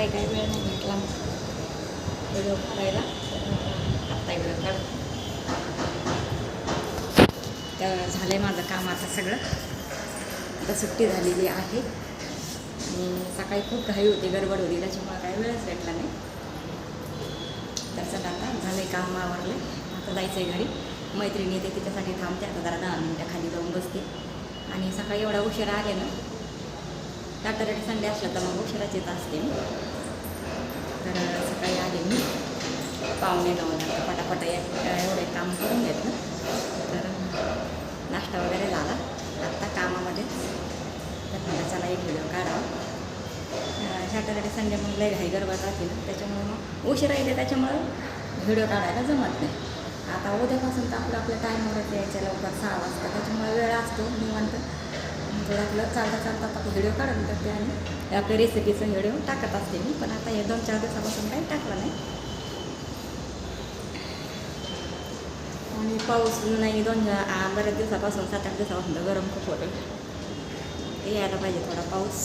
सकाळी काही वेळ नाही भेटला. व्हिडिओ काढायला. आत्ता व्हिडिओ काढ. तर झालं आहे माझं काम आता सगळं. आता सुट्टी झालेली आहे. आणि सकाळी खूप घाई होती गडबड होती. त्याच्यामुळे काही वेळच भेटला नाही. तर चला आता झालं आहे काम आवरलं आता जायचं आहे घरी. मैत्रिणी येते तिच्यासाठी थांबते. आता जरा दहा मिनटं खाली जाऊन बसते. आणि सकाळी एवढा उशिरा आले ना सॅटर्डे संडे असला तर मग उशिराच येत असते. मी तर सकाळी आले मी. पाहुणे नऊ पटापट या एवढे काम करून घेतलं. तर नाश्ता वगैरे झाला. आत्ता कामामध्येच तर मला चला एक व्हिडिओ काढावा. सॅटर्डे संडे मग लय घाई गरबा राहते ना त्याच्यामुळे मग उशीर येते त्याच्यामुळं व्हिडिओ काढायला जमत नाही. आता उद्यापासून तर आपलं आपल्या टाईमवरच यायचं लवकर सहा वाजता. त्याच्यामुळे वेळ असतो निवांत. थोडं आपलं चालता चालता आता व्हिडिओ काढून करते आणि आपल्या रेसिपीचा व्हिडिओ टाकत असते मी. पण आता हे दोन चार दिवसापासून काही टाकलं नाही. आणि पाऊस नाही दोन बऱ्याच दिवसापासून सात आठ दिवसापासून तर गरम खूप होतं ते यायला पाहिजे थोडा पाऊस.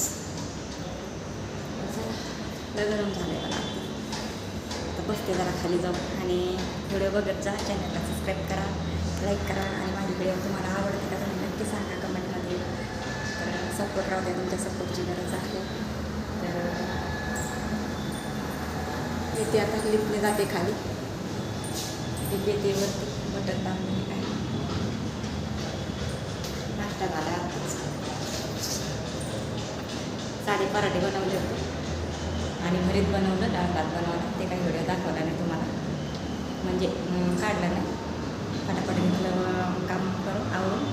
गरम झालं आहे मला आता. बसते जरा खाली जाऊन. आणि व्हिडिओ बघत जा. चॅनलला सबस्क्राईब करा लाईक करा. आणि माझी व्हिडिओ तुम्हाला आवडते का तुम्ही नक्की सांगा. कमेंट सपोर्ट राहू द्या तुमच्या सपोर्टची गरज आहे. तर येते आता लिफ्टने जाते खाली. क्लिप येते वरती बटन दाबून काय नाश्ता झाला साधे साडे पराठे बनवले होते. आणि भरीत बनवलं डाळ भात बनवला. ते काही व्हिडिओ दाखवला नाही तुम्हाला. म्हणजे काढला काढलं नाही पटापट घेतलं अं, काम करून आवरून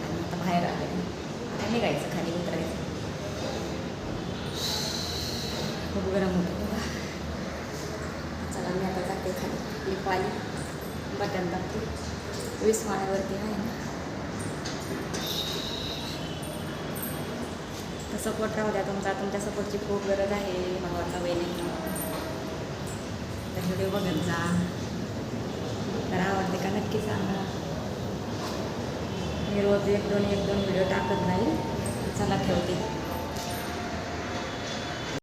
आणि आता बाहेर आले आता निघायचं खाली उतरायचं खूप गरम होतं. चला मी आता जाते खाली. क्लिप आली बटन दाबते वीस माळ्यावरती आहे ना. तर सपोर्ट राहू द्या तुमचा. तुमच्या सपोर्टची खूप गरज आहे भावाचा बहिणी तर व्हिडिओ बघत जा. तर आवडते का नक्की सांगा. मी रोज एक दोन एक दोन व्हिडिओ टाकत नाही चला ठेवते.